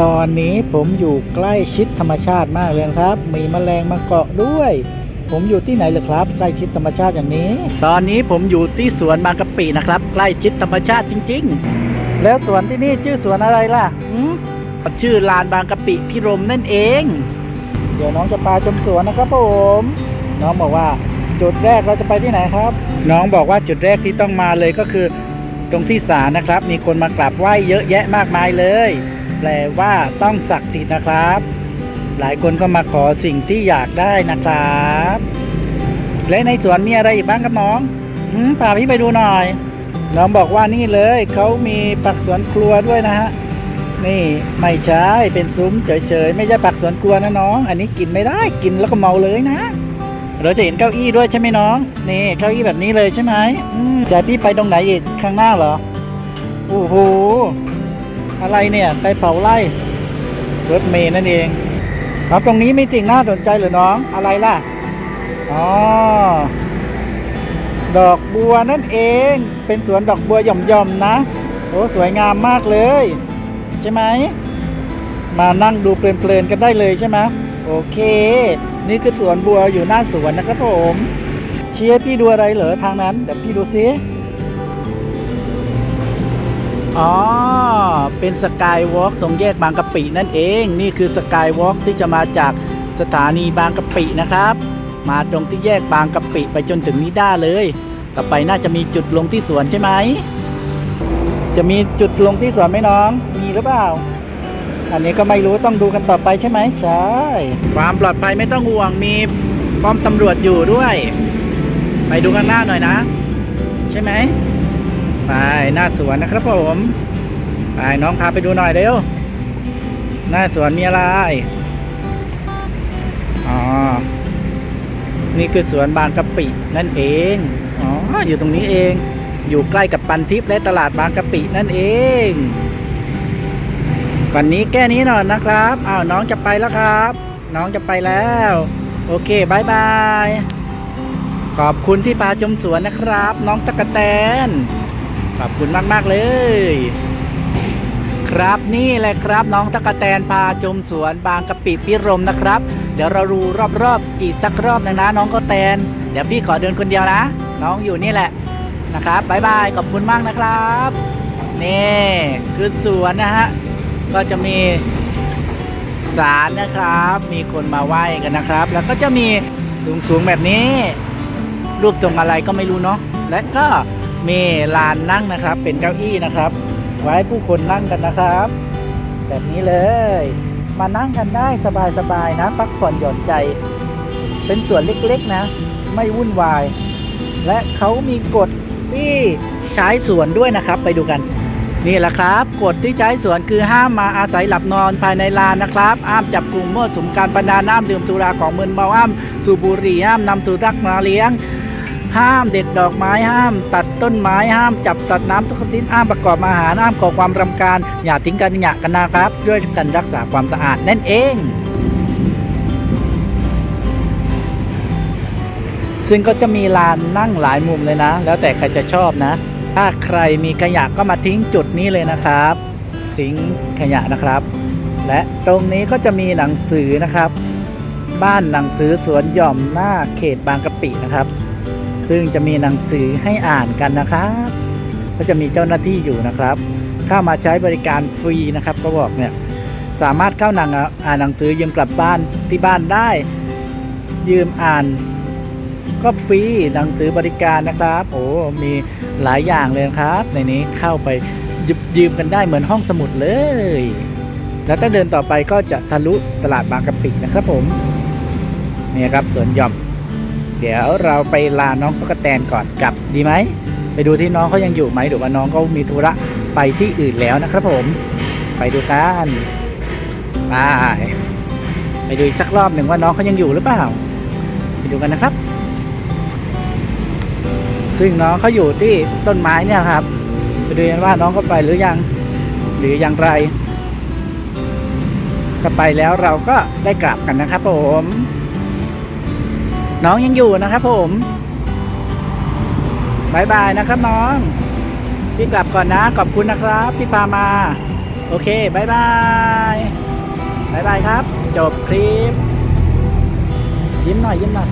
ตอนนี้ผมอยู่ใกล้ชิดธรรมชาติมากเลยนะครับ มีแมลงมาเกาะด้วย ผมอยู่ที่ไหนเหรอครับ ใกล้ชิดธรรมชาติอย่างนี้ ตอนนี้ผมอยู่ที่สวนบางกะปินะครับ ใกล้ชิดธรรมชาติจริง ๆ แล้วสวนที่นี่ชื่อสวนอะไรล่ะหืมชื่อลานบางกะปิพิรมนั่นเอง เดี๋ยวน้องจะพาชมสวนนะครับผม น้องบอกว่าจุดแรกเราจะไปที่ไหนครับ น้องบอกว่าจุดแรกที่ต้องมาเลยก็คือ ตรงที่ศาลนะครับ มีคนมากราบไหว้เยอะแยะมากมายเลย แปลว่าต้องศักดิ์สิทธิ์นะครับ หลายคนก็มาขอสิ่งที่อยากได้นะครับ และในสวนมีอะไรอีกบ้างครับน้องอพาพี่ไปดูหน่อย น้องบอกว่านี่เลยเขามีปักสวนครัวด้วยนะฮะนี่ไม่ใช่เป็นซุ้มเฉยๆไม่ใช่ปักสวนครัวนะน้อง อันนี้กินไม่ได้กินแล้วก็เมาเลยนะ เราจะเห็นเก้าอี้ด้วยใช่ไหมน้องนี่เก้าอี้แบบนี้เลยใช่ไหมจะพี่ไปตรงไหนอีกข้างหน้าเหรอโอ้โห อะไรเนี่ยไปเผาไล่รถเมย์นั่นเองเอาตรงนี้ไม่จริงน่าสนใจหรือน้องอะไรล่ะอ๋อดอกบัวนั่นเอง เป็นสวนดอกบัวหย่อมๆนะโอ้สวยงามมากเลย ใช่ไหมมานั่งดูเพลินๆกันได้เลยใช่ไหมโอเค นี่คือสวนบัวอยู่หน้าสวนนะครับผมเชียร์พี่ดูอะไรเหรอทางนั้นเดี๋ยวพี่ดูซิ อ๋อ เป็นสกายวอล์กตรงแยกบางกะปินั่นเอง นี่คือสกายวอล์กที่จะมาจากสถานีบางกะปินะครับ มาตรงที่แยกบางกะปิไปจนถึงนิด้าเลย ต่อไปน่าจะมีจุดลงที่สวนใช่ไหม จะมีจุดลงที่สวนไหมน้อง มีหรือเปล่า อันนี้ก็ไม่รู้ต้องดูกันต่อไปใช่ไหมใช่ ความปลอดภัยไม่ต้องห่วง มีป้อมตำรวจอยู่ด้วย ไปดูข้างหน้าหน่อยนะ ใช่ไหม ไปหน้าสวนนะครับผมไปน้องพาไปดูหน่อยเร็วหน้าสวนมีอะไรอ๋อนี่คือสวนบางกะปินั่นเองอ๋ออยู่ตรงนี้เอง อยู่ใกล้กับปันทิพย์และตลาดบางกะปินั่นเองวันนี้แค่นี้หน่อยนะครับอ้าวน้องจะไปแล้วครับ น้องจะไปแล้ว โอเคบายบายขอบคุณที่พาชมสวนนะครับ น้องตะกะแตน ขอบคุณมาก ๆ เลย ครับนี่แหละครับน้องตะกะแตนพาชมสวนบางกะปิพิรมนะครับ เดี๋ยวเราดูรอบๆอีกสักรอบหนึงนะ น้องก็แตน เดี๋ยวพี่ขอเดินคนเดียวนะ น้องอยู่นี่แหละนะครับบายบายขอบคุณมากนะครับนี่คือสวนนะฮะก็จะมีศาลนะครับ มีคนมาไหว้กันนะครับ แล้วก็จะมีสูงๆแบบนี้ รูปทรงอะไรก็ไม่รู้เนาะและก็ มีลานนั่งนะครับ เป็นเก้าอี้นะครับ ไว้ผู้คนนั่งกันนะครับ แบบนี้เลย มานั่งกันได้สบายๆนะพักผ่อนหย่อนใจ เป็นส่วนเล็กๆนะ ไม่วุ่นวาย และเขามีกฎที่ใช้สวนด้วยนะครับ ไปดูกัน นี่แหละครับกฎที่ใช้สวนคือห้ามมาอาศัยหลับนอนภายในลานนะครับห้ามจับกลุ่มมั่วสุมการบรรดาน้ำดื่มสุราของมึนเมาห้ามสูบบุหรี่ห้ามนำสุรักมาเลี้ยง ห้ามเด็ดดอกไม้ห้าม ตัดต้นไม้ห้ามจับสัตว์น้ำทุกชนิดห้ามประกอบอาหารห้ามก่อความรำคาญอย่าทิ้งกันอย่ากันนะครับด้วยกันรักษาความสะอาดนั่นเองซึ่งก็จะมีลานนั่งหลายมุมเลยนะ แล้วแต่ใครจะชอบนะ ถ้าใครมีขยะก็มาทิ้งจุดนี้เลยนะครับ ทิ้งขยะนะครับ และตรงนี้ก็จะมีหนังสือนะครับ บ้านหนังสือสวนหย่อมหน้าเขตบางกะปินะครับ ซึ่งจะมีหนังสือให้อ่านกันนะครับ ก็จะมีเจ้าหน้าที่อยู่นะครับ เข้ามาใช้บริการฟรีนะครับก็บอกเนี่ยสามารถเข้าหนังอ่านหนังสือยืมกลับบ้านที่บ้านได้ ยืมอ่านก็ฟรีหนังสือบริการนะครับ โอ้มีหลายอย่างเลยครับ ในนี้เข้าไปยืมยืมกันได้เหมือนห้องสมุดเลย แล้วถ้าเดินต่อไปก็จะทะลุตลาดบางกะปินะครับผมนี่ครับสวนหย่อม เดี๋ยวเราไปลาน้องตุ๊กแตนก่อนกลับดีไหม ไปดูที่น้องเขายังอยู่ไหมหรือว่าน้องเขามีธุระไปที่อื่นแล้วนะครับผม ไปดูกันไปไปดูอีกสักรอบหนึ่งว่าน้องเขายังอยู่หรือเปล่า ไปดูกันนะครับ ซึ่งน้องเขาอยู่ที่ต้นไม้เนี่ยครับ ไปดูกันว่าน้องเขาไปหรือยัง หรืออย่างไรถ้าไปแล้วเราก็ได้กลับกันนะครับผม น้องยังอยู่นะครับผมบายบายนะครับน้อง พี่กลับก่อนนะ ขอบคุณนะครับที่พามา โอเคบายบายบายบายครับ จบคลิป ยิ้มหน่อยยิ้มหน่อย